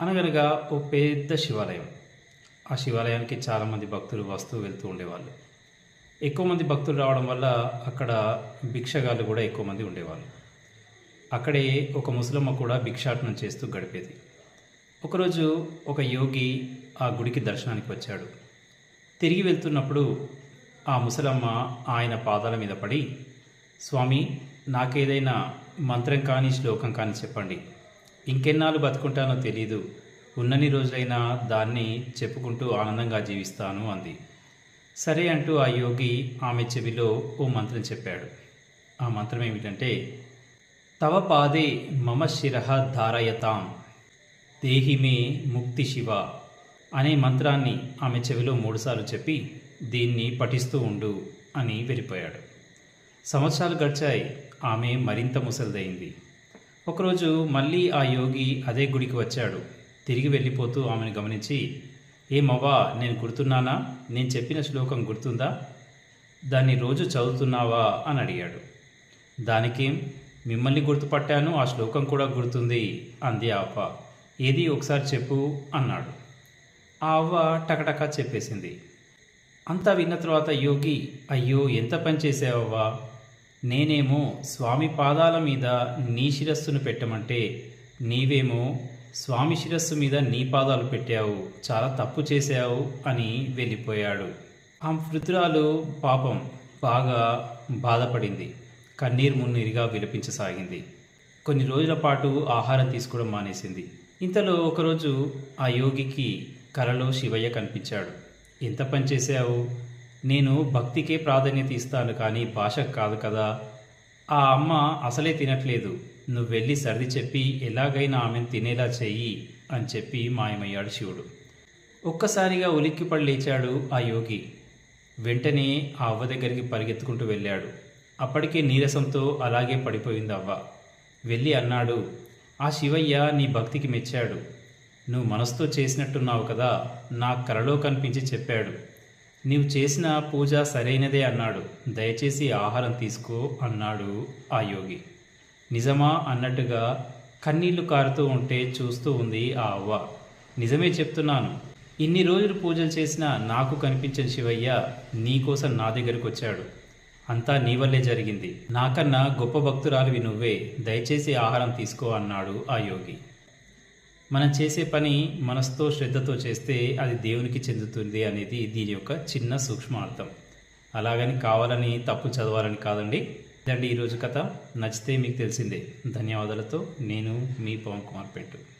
అనగనగా ఓ పెద్ద శివాలయం. ఆ శివాలయానికి చాలామంది భక్తులు వస్తూ వెళ్తూ ఉండేవాళ్ళు. ఎక్కువ మంది భక్తులు రావడం వల్ల అక్కడ భిక్షగాళ్ళు కూడా ఎక్కువ మంది ఉండేవాళ్ళు. అక్కడే ఒక ముసలమ్మ కూడా భిక్షాటనం చేస్తూ గడిపేది. ఒకరోజు ఒక యోగి ఆ గుడికి దర్శనానికి వచ్చాడు. తిరిగి వెళ్తున్నప్పుడు ఆ ముసలమ్మ ఆయన పాదాల మీద పడి స్వామి నాకేదైనా మంత్రం కానీ శ్లోకం కానీ చెప్పండి. ఇంకెన్నాళ్ళు బతుకుంటానో తెలీదు. ఉన్నన్ని రోజులైనా దాన్ని చెప్పుకుంటూ ఆనందంగా జీవిస్తాను అంది. సరే అంటూ ఆ యోగి ఆమె చెవిలో ఓ మంత్రం చెప్పాడు. ఆ మంత్రం ఏమిటంటే తవ పాదే మమ శిర ధారయతాం దేహిమే ముక్తి శివ అనే మంత్రాన్ని ఆమె చెవిలో మూడుసార్లు చెప్పి దీన్ని పఠిస్తూ ఉండు అని వెళ్ళిపోయాడు. సంవత్సరాలు గడిచాయి. ఆమె మరింత ముసలిదైంది. ఒకరోజు మళ్ళీ ఆ యోగి అదే గుడికి వచ్చాడు. తిరిగి వెళ్ళిపోతూ ఆమెను గమనించి ఏమవ్వా నేను గుర్తున్నానా? నేను చెప్పిన శ్లోకం గుర్తుందా? దాన్ని రోజు చదువుతున్నావా? అని అడిగాడు. దానికేం? మిమ్మల్ని గుర్తుపట్టాను ఆ శ్లోకం కూడా గుర్తుంది అంది ఆ అవ్వ ఏది ఒకసారి చెప్పు అన్నాడు. ఆ అవ్వ టకటకా చెప్పేసింది. అంతా విన్న తర్వాత యోగి అయ్యో ఎంత పని చేసావవ్వా నేనేమో స్వామి పాదాల మీద నీ శిరస్సును పెట్టమంటే నీవేమో స్వామి శిరస్సు మీద నీ పాదాలు పెట్టావు చాలా తప్పు చేశావు అని వెళ్ళిపోయాడు. ఆ మృతురాలు పాపం బాగా బాధపడింది. కన్నీరు మున్నీరుగా విలపించసాగింది. కొన్ని రోజుల పాటు ఆహారం తీసుకోవడం మానేసింది. ఇంతలో ఒకరోజు ఆ యోగికి కలలో శివయ్య కనిపించాడు. ఎంత పని చేశావు? నేను భక్తికే ప్రాధాన్యత ఇస్తాను కానీ భాషకు కాదు కదా. ఆ అమ్మ అసలే తినట్లేదు. నువ్వు వెళ్ళి సర్ది చెప్పి ఎలాగైనా ఆమెను తినేలా చెయ్యి అని చెప్పి మాయమయ్యాడు శివుడు. ఒక్కసారిగా ఉలిక్కిపడి లేచాడు ఆ యోగి. వెంటనే ఆ అవ్వ దగ్గరికి పరిగెత్తుకుంటూ వెళ్ళాడు. అప్పటికే నీరసంతో అలాగే పడిపోయింది అవ్వ. వెళ్ళి అన్నాడు ఆ శివయ్య నీ భక్తికి మెచ్చాడు. నువ్వు మనసుతో చేసినట్టున్నావు కదా. నా కలలో కనిపించి చెప్పాడు. నీవు చేసిన పూజ సరైనదే అన్నాడు. దయచేసి ఆహారం తీసుకో అన్నాడు ఆ యోగి. నిజమా అన్నట్టుగా కన్నీళ్ళు కారుతూ ఉంటే చూస్తూ ఉంది ఆ అవ్వ. నిజమే చెప్తున్నాను. ఇన్ని రోజులు పూజలు చేసినా నాకు కనిపించిన శివయ్య నీకోసం నా దగ్గరకు వచ్చాడు. అంతా నీ వల్లే జరిగింది. నాకన్నా గొప్ప భక్తురాలివి నువ్వే. దయచేసి ఆహారం తీసుకో అన్నాడు ఆ యోగి. మనం చేసే పని మనసుతో శ్రద్ధతో చేస్తే అది దేవునికి చెందుతుంది అనేది దీని యొక్క చిన్న సూక్ష్మ అర్థం అలాగని కావాలని తప్పు చదవాలని కాదండి. ఇదండి ఈరోజు కథ. నచ్చితే మీకు తెలిసిందే. ధన్యవాదాలతో నేను మీ పవన్ కుమార్ పెట్టు.